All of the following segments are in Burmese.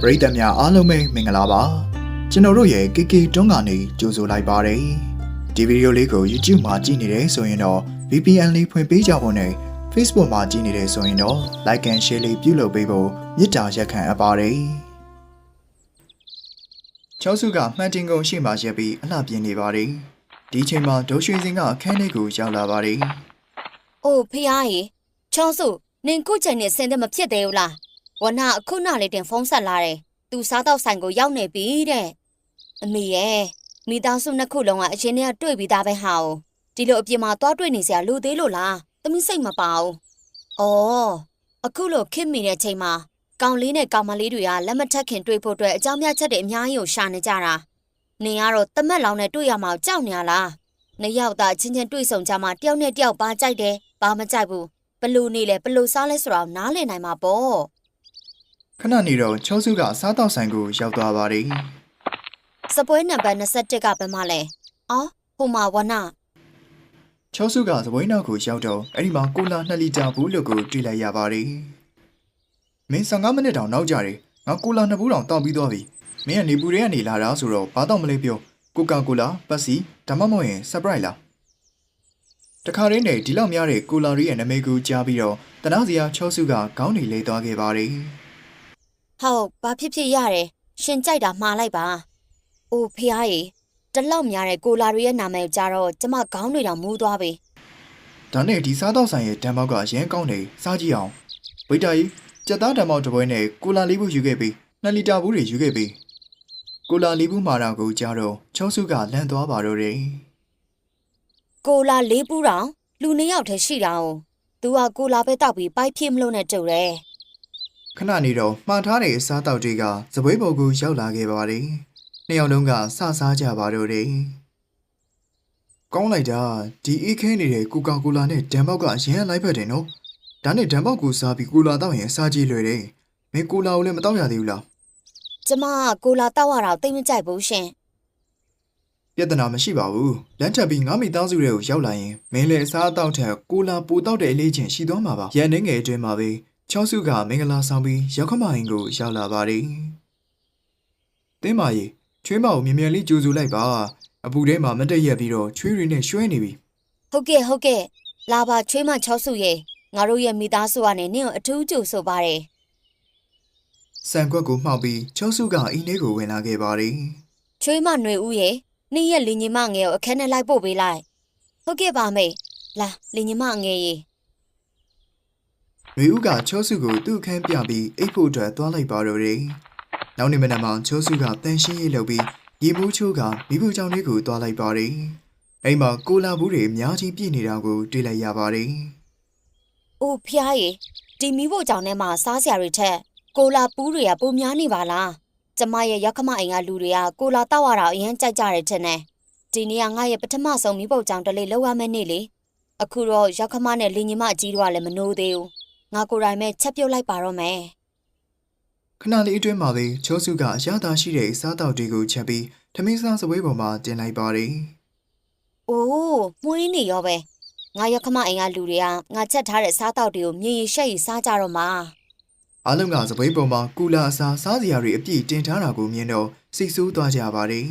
ပရိသတ်များအားလုံးပဲမင်္ဂလာပါကျွန်တော်တို့ရဲ့ KK တွန်းကနေကြိုဆိုလိုက်ပါတယ်ဒီဗီဒီယိုလေးကို YouTube မှာကြည့်နေတယ်ဆိုရင်တော့ VPN လေးဖွင့်ပေးကြဖို့နဲ့ Facebook မှာကြည့်နေတယ်ဆိုရင်တော့ Like and Share လေးပြုလုပ်ပေးဖို့မေတ္တာရက်ခံအပ်ပါတယ်ချောစုကမှန်တင်ကုန်ရှိမှရက်ပြီးအလှပြင်းနေပါတယ်ဒီအချိန်မှာဒိုးရွှေစင်ကအခန်းလေးကိုရောက်လာပါတယ်။အိုဖះရေချောစုနင်ခုချိန်နဲ့ဆင်းတဲ့မဖြစ်သေးဘူးလား။ ဝနာအခုနောက်လေးတင်ဖုန်းဆက်လာတယ်။သူစားတော့ဆိုင်ကိုရောက်နေပြီတဲ့။အမေရဲ့မိသားစုနှစ်ခုလုံးကအရင်ကတွေ့ပြီးသားပဲဟာ哦။ဒီလိုအပြင်မှာသွားတွေ့နေစရာလိုသေးလို့လား။သမီးစိတ်မပါဘူး။အော်အခုလိုခင်မိတဲ့ချိန်မှာကောင်လေးနဲ့ကောင်မလေးတွေကလက်မထက်ခင်တွေ့ဖို့အတွက်အကြောင်းပြချက်တွေအများကြီးကိုရှာနေကြတာ။နင်ကတော့တမက်လောင်နဲ့တွေ့ရမှာကြောက်နေရလား။နှစ်ယောက်သားချင်းချင်းတွေ့ဆုံကြမှာတယောက်နဲ့တယောက်ပါကြိုက်တယ်ဘာမကြိုက်ဘူးဘလို့နေလဲဘလို့စားလဲဆိုတော့နားလည်နိုင်မှာပေါ့ ခဏနေတော့ချောစုကစားတော့ဆိုင်ကိုရောက်သွားပါတယ်စပွဲနံပါတ်21ကဘယ်မှာလဲအော်ဟိုမှာဝနာချောစုကသဘွေးနောက်ကိုရောက်တော့အဲ့ဒီမှာကိုလာ2လီတာဘူးလို့ကိုတွေ့လိုက်ရပါတယ်။မင်း15မိနစ်တောင်နောက်ကြတယ်။ငါကိုလာ2ဘူးတောင်တောက်ပြီးသွားပြီ။မင်းကနေပူတွေကနေလာတာဆိုတော့ဘာတော့မလဲပြော။ကိုကာကိုလာပတ်စီဒါမှမဟုတ်ရင် surprise လား။တခါရင်းနဲ့ဒီလောက်များတဲ့ကိုလာရီရဲ့နာမည်ကိုကြားပြီးတော့တနာစရာချောစုကခေါင်းနေလဲသွားခဲ့ပါတယ် ဟုတ်ဘာဖြစ်ဖြစ်ရတယ်ရှင်ကြိုက်တာမှားလိုက်ပါအိုဖះရေတလောက်များတဲ့ကိုလာတွေရဲ့နာမည်ကိုကြားတော့ကျမခေါင်းတွေတောင်မူးသွားပြီ။ဒါနဲ့ဒီစားတော့ဆိုင်ရဲ့တန်ပေါက်ကရမ်းကောင်းတယ်စားကြည့်အောင်။ဝိတာကြီးကြက်သားတန်ပေါက်တစ်ပွဲနဲ့ကိုလာလေးဘူးယူခဲ့ပြီး2လီတာဘူးတွေယူခဲ့ပြီးကိုလာလီဘူးမာတာကိုကြားတော့ချောစုကလန့်သွားပါတော့တယ်ကိုလာလေးပူးတောင်လူနှစ်ယောက်တည်းရှိတာ哦သူကကိုလာပဲတောက်ပြီးပိုက်ဖြစ်မလို့နဲ့တူတယ် ခဏနေတော့မှားထားတဲ့အစားတောက်တွေကစပွဲပေါ်ကိုရောက်လာခဲ့ပါတယ်နှစ်ယောက်လုံးကစစားကြပါတော့တယ်ကောင်းလိုက်တာဒီအေးခဲနေတဲ့ကိုကာကိုလာနဲ့ဒန်ဘောက်ကအရင်လိုက်ဖက်တယ်နော်ဒါနဲ့ဒန်ဘောက်ကိုစားပြီးကိုလာတော့ရင်စားကြည့်လွယ်တယ်မင်းကိုလာကိုလည်းမတော့ရသေးဘူးလားကျမကကိုလာတောက်ရတာကိုသိမကြိုက်ဘူးရှင်ပြဿနာမရှိပါဘူးလမ်းထပ်ပြီးငါမိသားစုတွေကိုရောက်လာရင်မင်းလည်းအစားအသောက်ထက်ကိုလာပူတောက်တဲ့အလေးချင်းရှိသွားမှာပါရန်နေငယ်အတွင်းမှာပဲ ချောစုကမင်္ဂလာဆောင်ပြီးရောက်ခမရင်ကိုရောက်လာပါတယ်တင်းမာကြီးချွေးမကိုမြင်မြန်လေးကြိုးစုလိုက်ပါအပူထဲမှာမတက်ရက်ပြီးတော့ချွေးတွေနဲ့ရွှဲနေပြီဟုတ်ကဲ့ဟုတ်ကဲ့လာပါချွေးမ6စုရေငါတို့ရဲ့မိသားစုကနေနင့်ကိုအထူးကြိုဆိုပါတယ်စံကွက်ကိုမှောက်ပြီးချောစုကအင်းလေးကိုဝင်လာခဲ့ပါတယ်ချွေးမຫນွေဦးရေနင့်ရဲ့လင်ညီမငယ်ကိုအခန်းထဲလိုက်ပို့ပေးလိုက်ဟုတ်ကဲ့ပါမေလာလင်ညီမငယ်ရေ ຫນွေဦးကချောစုကိုသူ့အခန်းပြပြီးအိတ်ဖို့အတွက်သွားလိုက်ပါတော့တယ်နောက်နေ့မနက်မှာချောစုကတန်ရှင်းရေးလုပ်ပြီးရေမိုးချိုးကမိဖို့ကြောင့်လေးကိုသွားလိုက်ပါတယ်။အဲ့မှာကိုလာဘူးတွေအများကြီးပြည့်နေတာကိုတွေ့လိုက်ရပါတယ်အိုဖျားရေဒီမီးဖို့ကြောင့်ထဲမှာစားစရာတွေထက်ကိုလာပူးတွေကပုံများနေပါလားကျမရဲ့ရောက်ခမအိမ်ကလူတွေကကိုလာတောက်ရတာအရင်ကြိုက်ကြတယ်ထင်တယ်ဒီနေ့ကငါရဲ့ပထမဆုံးမီးဖို့ကြောင့်တလေးလောက်ရမယ့်နေ့လေအခုတော့ရောက်ခမနဲ့လင်ညီမအကြီးတို့ကလည်းမနိုးသေးဘူး ငါကိုယ်တိုင်ပဲချက်ပြုတ်လိုက်ပါတော့မယ်။ခဏလေးအတွင်းမှာပဲချောစုကအရသာရှိတဲ့စားတောက်တွေကိုချက်ပြီးထမင်းစားစပွဲပေါ်မှာတင်လိုက်ပါတယ်။အိုးမွေးနေရောပဲ။ငါရောက်ခမအိမ်ကလူတွေကငါချက်ထားတဲ့စားတောက်တွေကိုမြည်ရရှက်ရစားကြတော့မှာ။အားလုံးကစပွဲပေါ်မှာကူလာအစားစားစရာတွေအပြည့်တင်ထားတာကိုမြင်တော့စိတ်ဆိုးသွားကြပါတယ်။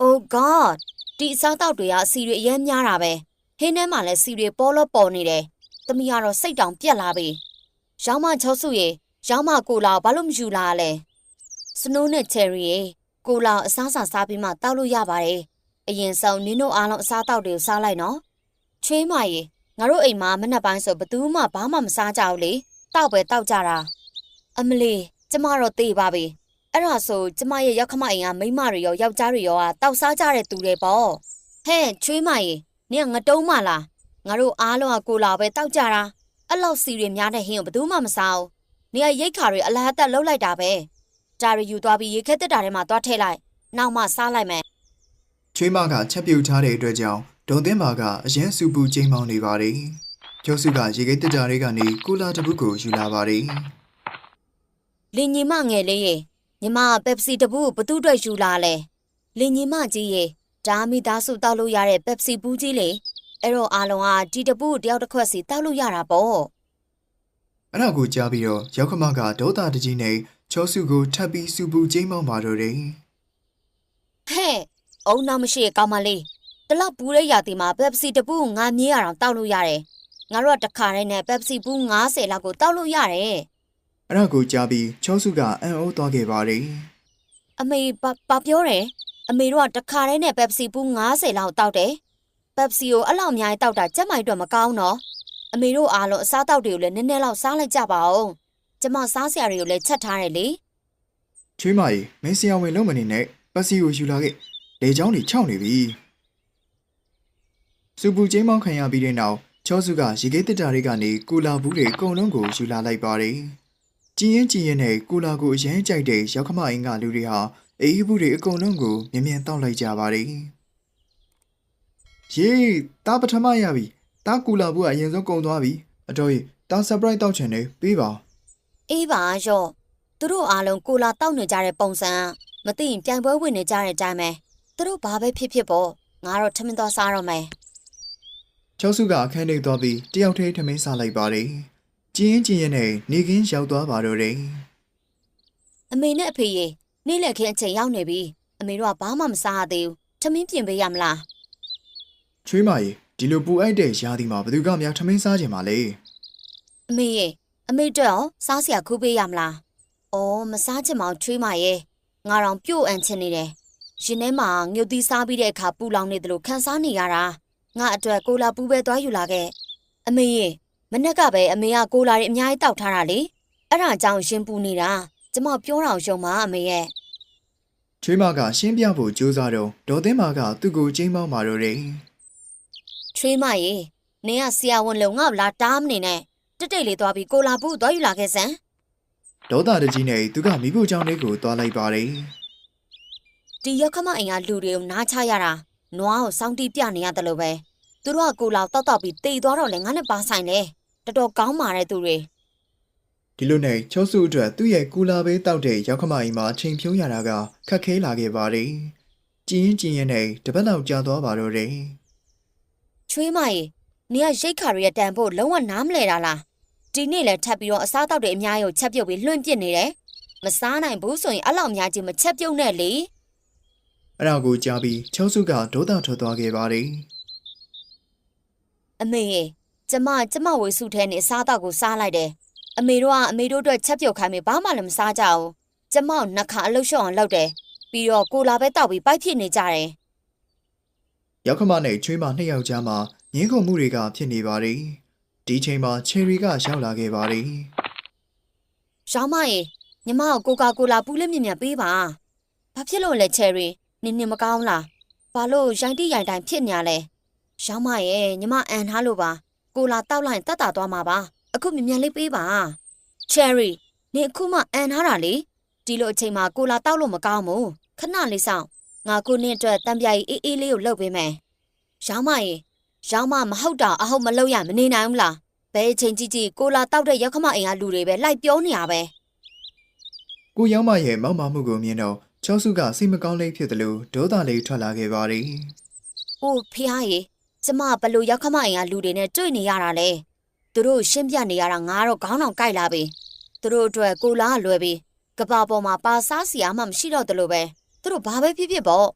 ။ Oh god ဒီစားတောက်တွေကအစီတွေအရင်များတာပဲ။ဟင်းထဲမှာလည်းစီတွေပေါ်လို့ပေါ်နေတယ်။ သမီးကတော့စိတ်တောင်ပြက်လာပြီ။ရောင်းမချောစုရေရောင်းမကိုလာဘာလို့မယူလာလဲ။စနိုးနဲ့ချယ်ရီရေကိုလာအစားစာစားပြီးမှတောက်လို့ရပါတယ်။အရင်ဆုံးနင်းတို့အားလုံးအစားတောက်တွေကိုစားလိုက်နော်။ချွေးမရေငါတို့အိမ်မှာမနှက်ပိုင်းဆိုဘယ်သူမှဘာမှမစားကြဘူးလေ။တောက်ပဲတောက်ကြတာ။အမလီကျမတော့သိပါပြီ။အဲ့ဒါဆိုကျမရဲ့ရောက်ခမအိမ်ကမိန်းမတွေရောယောက်ျားတွေရောကတောက်စားကြတဲ့သူတွေပေါ့။ဟဲ့ချွေးမရေနင်ကငတုံးမလား။ ငါတို့အားလုံးကကိုလာပဲတောက်ကြတာ။အဲ့လောက်စီတွေများတဲ့ဟင်းကိုဘယ်သူမှမစားဘူး။နေကရိတ်ခါတွေအလားအသက်လှုပ်လိုက်တာပဲ။ဒါရီယူသွားပြီးရေခက်တက်တာထဲမှာသွားထည့်လိုက်။နောက်မှစားလိုက်မယ်ချွေးမကချက်ပြုတ်ထားတဲ့အတွက်ကြောင့်ဒုံသင်းမာကအရန်စူပူချိန်မောင်းနေပါတယ်။ကျောစုကရေကိတ်တက်တာတွေကနေကိုလာတစ်ပုကိုယူလာပါတယ်။လင်ညီမငယ်လေးရေညီမကပက်ပစီတပူးကိုဘသူ့အတွက်ယူလာလဲ။လင်ညီမကြီးရေဒါမိသားစုတောက်လို့ရတဲ့ပက်ပစီဘူးကြီးလေ။ အဲ့တော့အားလုံးကဒီတပူးကိုတယောက်တစ်ခွက်စီတောက်လို့ရတာပေါ့။။အဲ့ဒါကိုကြားပြီးတော့ရောက်ခမကဒေါသတကြီးနဲ့ချောစုကိုထပ်ပြီးစူပူကျိမ်းမောင်းပါတော့တယ်ဟဲ့အုံနောက်မရှိရဲ့ကောင်းမလေးတလောက်ပူတဲ့ရာသီမှာပက်ပစီတပူငါမြေးရအောင်တောက်လို့ရတယ်ငါတို့ကတခါတည်းနဲ့ပက်ပစီပူ90လောက်ကိုတောက်လို့ရတယ်အဲ့ဒါကိုကြားပြီးချောစုကအံ့ဩသွားခဲ့ပါတယ်အမေဘာဘာပြောတယ်အမေတို့ကတခါတည်းနဲ့ပက်ပစီပူ90လောက်တောက်တယ် ပက်ပစီကိုအဲ့လောက်အများကြီးတောက်တာကြက်မိုက်တော့မကောင်းတော့အမေတို့အားလုံးအစားတောက်တွေကိုလည်းနည်းနည်းလောက်စားလိုက်ကြပါဦးကျမစားစရာတွေကိုလည်းချက်ထားတယ်လေချွေးမကြီးမင်းဆရာဝန်လုံးမနေနဲ့ပတ်စီကိုယူလာခဲ့လေချောင်းတွေခြောက်နေပြီစူပူကျိမ်းမောင်းခံရပြီးတဲ့နောက်ချောစုကရေခဲတစ်တာတွေကနေကူလာဘူးတွေအကုန်လုံးကိုယူလာလိုက်ပါတယ်ကြည်ရင်ကြည်ရင်နဲ့ကူလာကိုအရင်ကြိုက်တဲ့ရောက်ခမအင်းကလူတွေဟာအေးဘူးတွေအကုန်လုံးကိုမြင်မြန်တောက်လိုက်ကြပါတယ် ယေးတာပထမရပြီတာကူလာဘူးကအရင်ဆုံးကုန်သွားပြီအတော်ကြီးတာ surprise တောက်ချင်တယ်ပြီးပါအေးပါရော့သူတို့အားလုံးကိုလာတောက်နေကြတဲ့ပုံစံကမသိရင်ပြိုင်ပွဲဝင်နေကြတဲ့အတိုင်းပဲသူတို့ဘာပဲဖြစ်ဖြစ်ပေါ့ငါတော့ထမင်းသွားစားတော့မယ်ကျောက်စုကအခန်းထဲသွားပြီးတယောက်တည်းထမင်းစားလိုက်ပါတယ်။ကျင်းကျင်းရင်နဲ့နေကင်းရောက်သွားပါတော့တယ်အမေနဲ့အဖေရေနေ့လက်ခင်းအချိန်ရောက်နေပြီအမေတို့ကဘာမှမစားရသေးဘူးထမင်းပြင်ပေးရမလား။ ချွေးမကြီးဒီလိုပူအိုက်တဲ့ရာသီမှာဘယ်သူကများထမင်းစားကြမှာလဲအမေရေအမေတို့ရောစားစရာခူးပေးရမလားအော်မစားချင်မောင်ချွေးမရေငါတော့ပြုတ်အန်ချင်နေတယ်ရှင်ထဲမှာငှုတ်သီးစားပြီးတဲ့အခါပူလောင်နေတယ်လို့ခံစားနေရတာငါအတွက်ကိုလာပူပဲသွားယူလာခဲ့အမေရေမနေ့ကပဲအမေကကိုလာတွေအများကြီးတောက်ထားတာလေအဲ့ဒါကြောင့်ရှင်ပူနေတာကျမပြောတာကိုယုံပါအမေရဲ့။ချွေးမကရှင်းပြဖို့ကြိုးစားတော့ဒေါ်သိန်းမာကသူ့ကိုကျင်းမောင်းပါတော့တယ် ချွေးမရေနင်ကဆရာဝန်လုံငေါ့လာတားမနေနဲ့တက်တိတ်လေးသွားပြီးကိုလာပူသွားယူလာခဲ့စမ်း။ဒေါတာတကြီးနဲ့သူကမိဖို့ကြောင့်လေးကိုသွားလိုက်ပါတယ်ဒီရောက်ခမအိမ်ကလူတွေကိုနားချရတာနွားကိုစောင်းတီးပြနေရတယ်လို့ပဲသူတို့ကကိုလာတောက်တောက်ပြီးတေသွားတော့လေငါနဲ့ပါဆိုင်တယ်တော်တော်ကောင်းပါတဲ့သူတွေ။ဒီလိုနဲ့ချောစုအတွက်သူ့ရဲ့ကူလာဘေးတောက်တဲ့ရောက်ခမကြီးမှာချိန်ဖြုံးရတာကခက်ခဲလာခဲ့ပါတယ်။ကျင်းကျင်းရင်နဲ့တပတ်လောက်ကြာသွားပါတော့တယ် ချွေးမရေနင်ကရိတ်ခါရရဲ့တန်ဖို့လုံးဝနားမလဲတာလားဒီနေ့လဲထပ်ပြီးတော့အစားတောက်တွေအများကြီးကိုချက်ပြုတ်ပြီးလွှင့်ပစ်နေတယ်မစားနိုင်ဘူးဆိုရင်အဲ့လောက်အများကြီးမချက်ပြုတ်နဲ့လေ။အဲ့ဒါကိုကြားပြီးချောစုကဒေါတာထွက်သွားခဲ့ပါတယ်။အမေရေကျမကျမဝေစုထဲနေအစားတောက်ကိုစားလိုက်တယ်အမေတို့ကအမေတို့အတွက်ချက်ပြုတ်ခိုင်းပြီးဘာမှလည်းမစားကြဘူးကျမကိုနှစ်ခါအလုတ်ရှော့အောင်လုပ်တယ်ပြီးတော့ကိုလာပဲတောက်ပြီးပိုက်ဖြစ်နေကြတယ် ရောက်ခမနဲ့ချွေးမနှစ်ယောက်ကြားမှာငင်းခုန်မှုတွေကဖြစ်နေပါတယ်။ဒီချိန်မှာချယ်ရီကရောက်လာခဲ့ပါတယ်ရောင်းမရေညီမကိုကိုကာကိုလာပူးလေးမြင်မြတ်ပေးပါဘာဖြစ်လို့လဲချယ်ရီနင်းနေမကောင်းလားဘာလို့ရိုင်းတိရိုင်တိုင်းဖြစ်နေရလဲရောင်းမရေညီမအန်ထားလို့ပါကိုလာတောက်လိုက်ရင်တတ်တာသွားမှာပါအခုမြင်မြတ်လေးပေးပါချယ်ရီနင်အခုမှအန်ထားတာလေဒီလိုအချိန်မှာကိုလာတောက်လို့မကောင်းဘူးခဏလေးဆောင် ငါကိုနင့်အတွက်တံပြားကြီးအေးအေးလေးကိုလှုပ်ပေးမယ်ရောင်းမရေရောင်းမမဟုတ်တာအဟုတ်မလုပ်ရမနေနိုင်ဘူးလားဘယ်အချိန်ကြီးကြီးကိုလာတောက်တဲ့ရောက်ခမအိမ်ကလူတွေပဲလိုက်ပြောနေရပဲ။ကိုရောက်မရဲ့မောက်မာမှုကိုမြင်တော့ချောစုကစိတ်မကောင်းလေးဖြစ်တယ်လို့ဒေါသလေးထွက်လာခဲ့ပါတယ်။အိုးဖះရေကျမဘလို့ရောက်ခမအိမ်ကလူတွေနဲ့တွေ့နေရတာလဲ။သူတို့ရှင်းပြနေရတာငါတော့ခေါင်းအောင်ကြိုက်လာပြီ။သူတို့အတွက်ကိုလာလွယ်ပြီ။ကဘာပေါ်မှာပါစားစီယာမှမရှိတော့တယ်လို့ပဲ။ သူတို့ဘာပဲဖြစ်ဖြစ်ပေါ့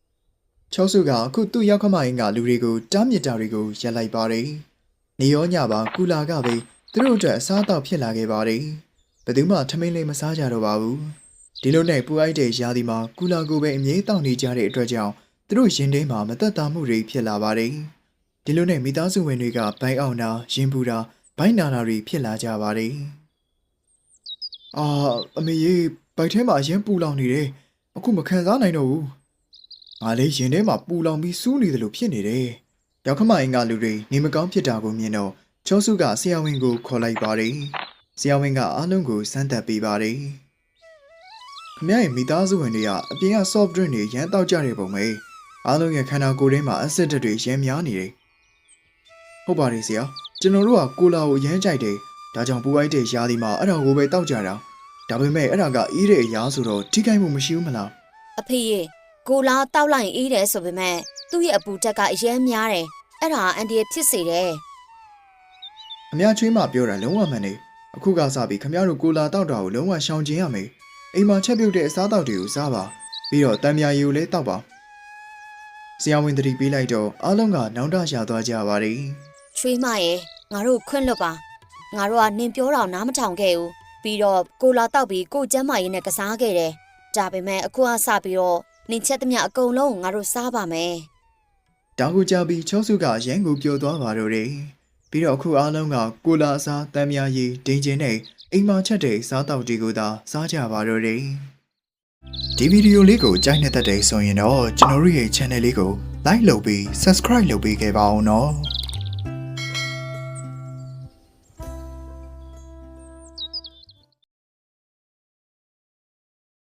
။ချောစုကအခုသူ့ရောက်ခမရင်ကလူတွေကိုတားမြစ်တာတွေကိုရက်လိုက်ပါတယ်။နေရောညပါကူလာကပဲသူတို့အတွက်အစားအသောက်ဖြစ်လာခဲ့ပါတယ်။ဘယ်သူမှထမင်းလေးမစားကြတော့ပါဘူး။ဒီလိုနဲ့ပူအိုက်တဲ့ရာသီမှာကူလာကိုပဲအမြဲတောက်နေကြတဲ့အတွက်ကြောင့်သူတို့ရင်ထဲမှာမသက်သာမှုတွေဖြစ်လာပါတယ်။ဒီလိုနဲ့မိသားစုဝင်တွေကဘိုင်းအောင်တာရင်ပူတာဘိုင်းနာတာတွေဖြစ်လာကြပါတယ်။အာအမေကြီးဘိုက်ထဲမှာအရင်ပူလောင်နေတယ်။ အခုမခံစားနိုင်တော့ဘူး။ငါလေးရင်ထဲမှာပူလောင်ပြီးစူးနေတယ်လို့ဖြစ်နေတယ်။ရောက်ခမအင်ကလူတွေနေမကောင်းဖြစ်တာကိုမြင်တော့ချောစုကဆရာဝန်ကိုခေါ်လိုက်ပါတယ်။ဆရာဝန်ကအားလုံးကိုစမ်းသပ်ပေးပါတယ်။ခမရရဲ့မိသားစုဝင်တွေကအပြင်က soft drink တွေရမ်းတောက်ကြတဲ့ပုံပဲ။အားလုံးရဲ့ခန္ဓာကိုယ်ထဲမှာ acid ဓာတ်တွေရမ်းများနေတယ်။ဟုတ်ပါတယ်ဆရာ။ကျွန်တော်တို့ကကိုလာကိုရမ်းကြိုက်တယ်။ဒါကြောင့်ပူအိုက်တဲ့ရာသီမှာအဲ့ဒါကိုပဲတောက်ကြတာ။ ဒါပေမဲ့အဲ့ဒါကအေးတဲ့အရာဆိုတော့ထိခိုက်မှုမရှိဘူးမလား။။အဖေရေကိုလာတောက်လိုက်ရင်အေးတယ်ဆိုပေမဲ့သူ့ရဲ့အပူတက်ကအရင်များတယ်။အဲ့ဒါအန်ဒီရဲ့ဖြစ်စေတယ်အများချွေးမှပြောတာလုံးဝမှန်နေအခုကစပြီးခမရတို့ကိုလာတောက်တာကိုလုံးဝရှောင်ကျဉ်ရမယ်အိမ်မှာချက်ပြုတ်တဲ့အစားအသောက်တွေကိုစားပါပြီးတော့တံမြာရည်ကိုလည်းတောက်ပါဆရာဝန်တတိပေးလိုက်တော့အားလုံးကနောင်တရှာသွားကြပါတယ်ချွေးမရဲ့ငါတို့ခွင့်လွတ်ပါငါတို့ကနင်ပြောတော့နားမထောင်ခဲ့ဘူး ပြီးတော့ကိုလာတောက်ပြီးကိုကျမ်းမာရေးနဲ့ကစားခဲ့တယ်ဒါပေမဲ့အခုကစပြီးတော့နင်ချက်သမျှအကုန်လုံးကိုငါတို့စားပါမယ်ဒါကိုကြပြီးချောစုကရန်ကိုပျော်သွားပါတော့တယ်ပြီးတော့အခုအားလုံးကကိုလာအစားတံမြာရည်ဒိန်ကျင်နဲ့အိမ်မှာချက်တဲ့စားတောက်တွေကိုသာစားကြပါတော့တယ်ဒီဗီဒီယိုလေးကိုကြိုက်နေတဲ့တဲ့ဆိုရင်တော့ကျွန်တော်တို့ရဲ့ channel လေးကို like လုပ်ပြီး subscribe လုပ်ပေးခဲ့ပါအောင်နော်